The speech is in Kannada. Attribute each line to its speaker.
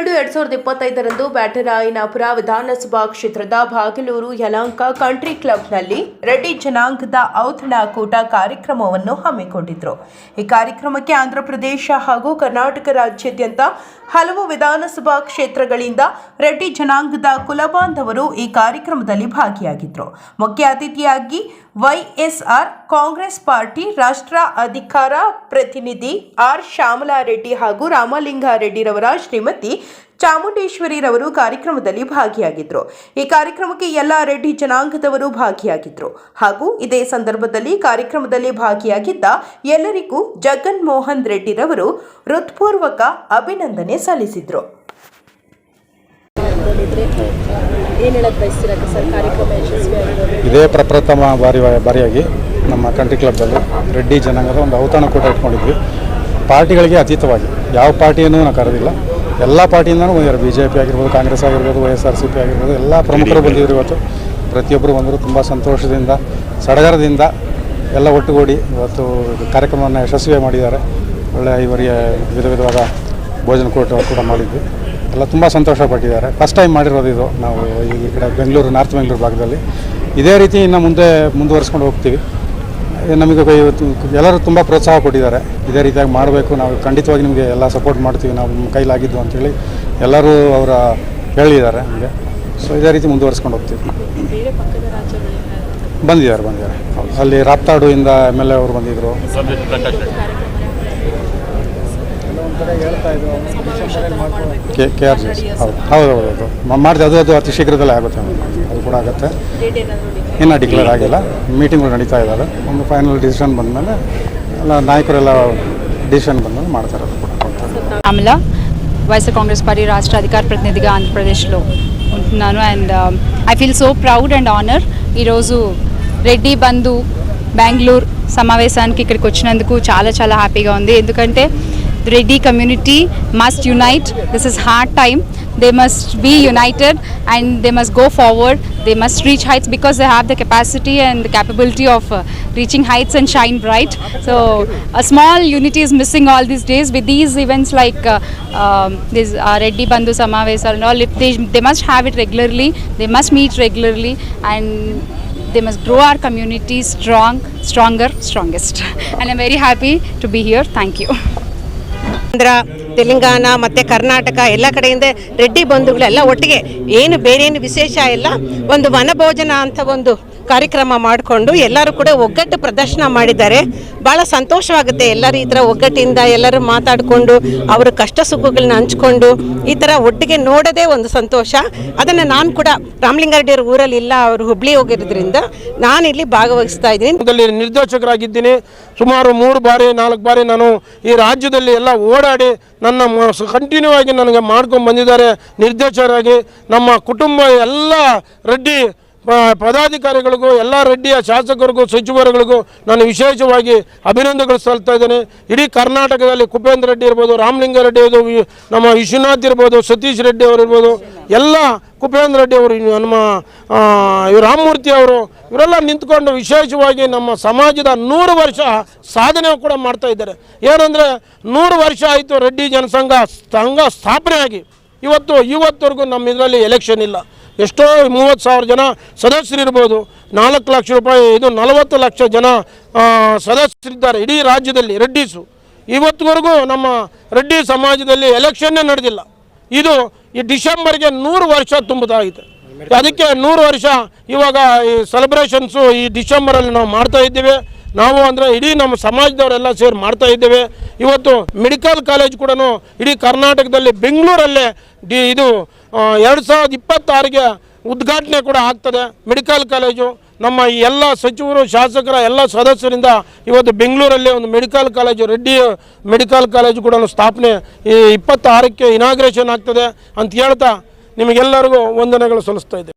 Speaker 1: ಹನ್ನೆರಡು ಎರಡ್ ಸಾವಿರದ ಇಪ್ಪತ್ತೈದರಂದು ಬ್ಯಾಟರಾಯನಪುರ ವಿಧಾನಸಭಾ ಕ್ಷೇತ್ರದ ಬಾಗಲೂರು ಯಲಾಂಕ ಕಂಟ್ರಿ ಕ್ಲಬ್ನಲ್ಲಿ ರೆಡ್ಡಿ ಜನಾಂಗದ ಔತಣಕೂಟ ಕಾರ್ಯಕ್ರಮವನ್ನು ಹಮ್ಮಿಕೊಂಡಿದ್ರು. ಈ ಕಾರ್ಯಕ್ರಮಕ್ಕೆ ಆಂಧ್ರಪ್ರದೇಶ ಹಾಗೂ ಕರ್ನಾಟಕ ರಾಜ್ಯಾದ್ಯಂತ ಹಲವು ವಿಧಾನಸಭಾ ಕ್ಷೇತ್ರಗಳಿಂದ ರೆಡ್ಡಿ ಜನಾಂಗದ ಕುಲಬಾಂಧವರು ಈ ಕಾರ್ಯಕ್ರಮದಲ್ಲಿ ಭಾಗಿಯಾಗಿದ್ದರು ಮುಖ್ಯ ಅತಿಥಿಯಾಗಿ ವೈಎಸ್ಆರ್ ಕಾಂಗ್ರೆಸ್ ಪಾರ್ಟಿ ರಾಷ್ಟ್ರ ಅಧಿಕಾರ ಪ್ರತಿನಿಧಿ ಆರ್ ಶ್ಯಾಮಲಾರೆಡ್ಡಿ ಹಾಗೂ ರಾಮಲಿಂಗಾರೆಡ್ಡಿರವರ ಶ್ರೀಮತಿ ಚಾಮುಂಡೇಶ್ವರಿರವರು ಕಾರ್ಯಕ್ರಮದಲ್ಲಿ ಭಾಗಿಯಾಗಿದ್ದರು ಈ ಕಾರ್ಯಕ್ರಮಕ್ಕೆ ಎಲ್ಲ ರೆಡ್ಡಿ ಜನಾಂಗದವರು ಭಾಗಿಯಾಗಿದ್ದರು ಹಾಗೂ ಇದೇ ಸಂದರ್ಭದಲ್ಲಿ ಕಾರ್ಯಕ್ರಮದಲ್ಲಿ ಭಾಗಿಯಾಗಿದ್ದ ಎಲ್ಲರಿಗೂ ಜಗನ್ ಮೋಹನ್ ರೆಡ್ಡಿರವರು ಹೃತ್ಪೂರ್ವಕ ಅಭಿನಂದನೆ ಸಲ್ಲಿಸಿದ್ರು.
Speaker 2: ಇದೇ ಪ್ರಪ್ರಥಮ ಬಾರಿ ಬಾರಿಯಾಗಿ ನಮ್ಮ ಕಂಟ್ರಿ ಕ್ಲಬ್ಬಲ್ಲಿ ರೆಡ್ಡಿ ಜನಾಂಗದ ಒಂದು ಔತಣಕೂಟ ಇಟ್ಕೊಂಡಿದ್ವಿ. ಪಾರ್ಟಿಗಳಿಗೆ ಅತೀತವಾಗಿ. ಯಾವ ಪಾರ್ಟಿಯನ್ನು ನಾವು ಕರೆದಿಲ್ಲ. ಎಲ್ಲ ಪಾರ್ಟಿಯಿಂದನೂ ಬಂದಿದ್ದಾರೆ ಬಿ ಜೆ ಪಿ ಆಗಿರ್ಬೋದು, ಕಾಂಗ್ರೆಸ್ ಆಗಿರ್ಬೋದು Y S R C P ಆಗಿರ್ಬೋದು, ಎಲ್ಲ ಪ್ರಮುಖರು ಬಂದಿದ್ರು ಇವತ್ತು. ಪ್ರತಿಯೊಬ್ಬರು ಬಂದರು ತುಂಬ ಸಂತೋಷದಿಂದ, ಸಡಗರದಿಂದ ಎಲ್ಲ ಒಟ್ಟುಗೂಡಿ ಇವತ್ತು ಕಾರ್ಯಕ್ರಮವನ್ನು ಯಶಸ್ವಿ ಮಾಡಿದ್ದಾರೆ. ಒಳ್ಳೆಯ ಇವರಿಗೆ ವಿಧ ವಿಧವಾದ ಭೋಜನ ಕೂಟ ಕೂಡ ಮಾಡಿದ್ವಿ. ಎಲ್ಲ ತುಂಬ ಸಂತೋಷ ಪಟ್ಟಿದ್ದಾರೆ. ಫಸ್ಟ್ ಟೈಮ್ ಮಾಡಿರೋದು ಇದು. ನಾವು ಈ ಕಡೆ ಬೆಂಗಳೂರು ನಾರ್ತ್ ಬೆಂಗಳೂರು ಭಾಗದಲ್ಲಿ. ಇದೇ ರೀತಿ ಇನ್ನು ಮುಂದೆ ಮುಂದುವರಿಸ್ಕೊಂಡು ಹೋಗ್ತೀವಿ. ನಮಗೆ ಇವತ್ತು ಎಲ್ಲರೂ ತುಂಬ ಪ್ರೋತ್ಸಾಹ ಕೊಟ್ಟಿದ್ದಾರೆ. ಇದೇ ರೀತಿಯಾಗಿ ಮಾಡಬೇಕು. ನಾವು ಖಂಡಿತವಾಗಿ ನಿಮಗೆ ಎಲ್ಲ ಸಪೋರ್ಟ್ ಮಾಡ್ತೀವಿ. ನಾವು ನಮ್ಮ ಕೈಲಾಗಿದ್ದು ಅಂತೇಳಿ ಎಲ್ಲರೂ ಅವರ ಹೇಳಿದ್ದಾರೆ ನಮಗೆ ಸೊ ಇದೇ ರೀತಿ ಮುಂದುವರಿಸ್ಕೊಂಡು ಹೋಗ್ತೀವಿ.
Speaker 3: ಬೇರೆ ಪಕ್ಕದ ರಾಜ್ಯಗಳಿಂದ
Speaker 2: ಬಂದಿದ್ದಾರೆ? ಬಂದಿದ್ದಾರೆ ಹೌದು. ಅಲ್ಲಿ ರಾಪ್ತಾಡು ಇಂದ ಎಂ ಎಲ್ ಎ ಅವರು ಬಂದಿದ್ದರು ಕೆ ಕೆ ಆರ್ ಜಿ ಹೌದು ಹೌದು ಹೌದು ಹೌದು ಮ- ಮಾಡಿದೆ ಅದು ಅದು ಅತಿ ಶೀಘ್ರದಲ್ಲೇ ಆಗುತ್ತೆ ಅದು ಕೂಡ ಆಗುತ್ತೆ
Speaker 3: ಡೇಟ್ ಏನಾದರೂ
Speaker 2: ಇನ್ನೂ ಡಿಕ್ಲೇರ್ ಆಗಿಲ್ಲ ಮೀಟಿಂಗ್ಗಳು ನಡೀತಾ ಇದ್ದಾವೆ ಒಂದು ಫೈನಲ್ ಡಿಸಿಷನ್ ಬಂದಮೇಲೆ ಎಲ್ಲ ನಾಯಕರೆಲ್ಲ ಡಿಸಿಷನ್ ಬಂದಮೇಲೆ ಮಾಡ್ತಾರೆ ಅದು ಕೂಡ
Speaker 4: అమల వైఎస్ఆర్ కాంగ్రెస్ పార్టీ రాష్ట్ర అధికార ప్రతినిధిగా ఆంధ్రప్రదేశ్లో ఉంటున్నాను and I feel so proud and honour ఈరోజు రెడ్డి బంధు బెంగళూరు సమావేశానికి ఇక్కడికి వచ్చినందుకు చాలా చాలా హ్యాపీగా ఉంది ఎందుకంటే The Reddy community must unite. This is hard time. They must be united and they must go forward. They must reach heights because they have the capacity and the capability of uh, reaching heights and shine bright. So a small unity is missing all these days with these events like uh, um, this uh, Reddy Bandhu Samavesa and all. If they, they must have it regularly. They must meet regularly and they must grow our community strong, stronger, strongest. And I'm very happy to be here. Thank you.
Speaker 5: Andhra, Telangana ಮತ್ತು ಕರ್ನಾಟಕ ಎಲ್ಲ ಕಡೆಯಿಂದ ರೆಡ್ಡಿ ಬಂಧುಗಳೆಲ್ಲ ಒಟ್ಟಿಗೆ ಏನು ಬೇರೆ ಏನು ವಿಶೇಷ ಇಲ್ಲ. ಒಂದು ವನಭೋಜನ ಅಂತ ಒಂದು ಕಾರ್ಯಕ್ರಮ ಮಾಡಿಕೊಂಡು ಎಲ್ಲರೂ ಕೂಡ ಒಗ್ಗಟ್ಟು ಪ್ರದರ್ಶನ ಮಾಡಿದ್ದಾರೆ. ಭಾಳ ಸಂತೋಷವಾಗುತ್ತೆ ಎಲ್ಲರೂ ಈ ಥರ ಒಗ್ಗಟ್ಟಿಂದ ಎಲ್ಲರೂ ಮಾತಾಡಿಕೊಂಡು ಅವರ ಕಷ್ಟ ಸುಖಗಳನ್ನ ಹಂಚ್ಕೊಂಡು ಈ ಥರ ಒಟ್ಟಿಗೆ ನೋಡೋದೇ ಒಂದು ಸಂತೋಷ. ಅದನ್ನು ನಾನು ಕೂಡ ರಾಮಲಿಂಗಾರೆಡ್ಡಿಯವ್ರ ಊರಲ್ಲಿ ಇಲ್ಲ, ಅವರು ಹುಬ್ಳಿ ಹೋಗಿರೋದ್ರಿಂದ ನಾನು ಇಲ್ಲಿ ಭಾಗವಹಿಸ್ತಾ ಇದ್ದೀನಿ.
Speaker 6: ನಿರ್ದೇಶಕರಾಗಿದ್ದೀನಿ. ಸುಮಾರು ಮೂರು ಬಾರಿ, ನಾಲ್ಕು ಬಾರಿ ನಾನು ಈ ರಾಜ್ಯದಲ್ಲಿ ಎಲ್ಲ ಓಡಾಡಿ ನನ್ನ ಕಂಟಿನ್ಯೂ ಆಗಿ ನನಗೆ ಮಾಡ್ಕೊಂಡು ಬಂದಿದ್ದಾರೆ. ನಿರ್ದೇಶಕರಾಗಿ ನಮ್ಮ ಕುಟುಂಬ ಎಲ್ಲ ರೆಡ್ಡಿ ಪದಾಧಿಕಾರಿಗಳಿಗೂ, ಎಲ್ಲ ರೆಡ್ಡಿಯ ಶಾಸಕರಿಗೂ, ಸಚಿವರುಗಳಿಗೂ ನಾನು ವಿಶೇಷವಾಗಿ ಅಭಿನಂದನೆಗಳು ಸಲ್ತಾ ಇದ್ದೇನೆ. ಇಡೀ ಕರ್ನಾಟಕದಲ್ಲಿ ಕುಪೇಂದ್ರ ರೆಡ್ಡಿ ಇರ್ಬೋದು ರಾಮಲಿಂಗಾರೆಡ್ಡಿ ರೆಡ್ಡಿ ವಿ- ನಮ್ಮ ವಿಶ್ವನಾಥ್ ಇರ್ಬೋದು, ಸತೀಶ್ ರೆಡ್ಡಿ ಅವರು ಇರ್ಬೋದು, ಎಲ್ಲ ಕುಪೇಂದ್ರ ರೆಡ್ಡಿ ಅವರು ನಮ್ಮ ರಾಮಮೂರ್ತಿ ಅವರು, ಇವರೆಲ್ಲ ನಿಂತ್ಕೊಂಡು ವಿಶೇಷವಾಗಿ ನಮ್ಮ ಸಮಾಜದ ನೂರು ವರ್ಷ ಸಾಧನೆ ಕೂಡ ಮಾಡ್ತಾ ಇದ್ದಾರೆ. ಏನಂದರೆ, ನೂರು ವರ್ಷ ಆಯಿತು ರೆಡ್ಡಿ ಜನಸಂಘ ಸಂಘ ಸ್ಥಾಪನೆ ಆಗಿ ಇವತ್ತು, ಇವತ್ತವರೆಗೂ ನಮ್ಮ ಇದರಲ್ಲಿ ಎಲೆಕ್ಷನ್ ಇಲ್ಲ. ಎಷ್ಟೋ ಮೂವತ್ತು ಸಾವಿರ ಜನ ಸದಸ್ಯರಿರ್ಬೋದು. ನಾಲ್ಕು ಲಕ್ಷ ರೂಪಾಯಿ ಇದು ನಲವತ್ತು ಲಕ್ಷ ಜನ ಸದಸ್ಯರಿದ್ದಾರೆ ಇಡೀ ರಾಜ್ಯದಲ್ಲಿ, ರೆಡ್ಡಿಸು. ಇವತ್ತಿವರೆಗೂ ನಮ್ಮ ರೆಡ್ಡಿ ಸಮಾಜದಲ್ಲಿ ಎಲೆಕ್ಷನ್ನೇ ನಡೆದಿಲ್ಲ. ಇದು ಈ ಡಿಸೆಂಬರ್ಗೆ ನೂರು ವರ್ಷ ತುಂಬುದಾಗಿದೆ ಅದಕ್ಕೆ ನೂರು ವರ್ಷ ಇವಾಗ ಈ ಸೆಲೆಬ್ರೇಷನ್ಸು ಈ ಡಿಸೆಂಬರಲ್ಲಿ ನಾವು ಮಾಡ್ತಾ ಇದ್ದೇವೆ. ನಾವು ಅಂದರೆ ಇಡೀ ನಮ್ಮ ಸಮಾಜದವರೆಲ್ಲ ಸೇರಿ ಮಾಡ್ತಾ ಇದ್ದೇವೆ. ಇವತ್ತು ಮೆಡಿಕಲ್ ಕಾಲೇಜ್ ಕೂಡ ಇಡೀ ಕರ್ನಾಟಕದಲ್ಲಿ ಬೆಂಗಳೂರಲ್ಲೇ ಡಿ ಇದು ಎರಡು ಸಾವಿರದ ಇಪ್ಪತ್ತಾರಿಗೆ ಉದ್ಘಾಟನೆ ಕೂಡ ಆಗ್ತದೆ ಮೆಡಿಕಲ್ ಕಾಲೇಜು. ನಮ್ಮ ಎಲ್ಲ ಸಚಿವರು, ಶಾಸಕರ ಎಲ್ಲ ಸದಸ್ಯರಿಂದ ಇವತ್ತು ಬೆಂಗಳೂರಲ್ಲಿ ಒಂದು medical college, Reddy medical college ಕೂಡ ಸ್ಥಾಪನೆ ಈ ಇಪ್ಪತ್ತಾರಕ್ಕೆ ಇನಾಗ್ರೇಷನ್ ಆಗ್ತದೆ ಅಂತ ಹೇಳ್ತಾ ನಿಮಗೆಲ್ಲರಿಗೂ ವಂದನೆಗಳು ಸಲ್ಲಿಸ್ತಾ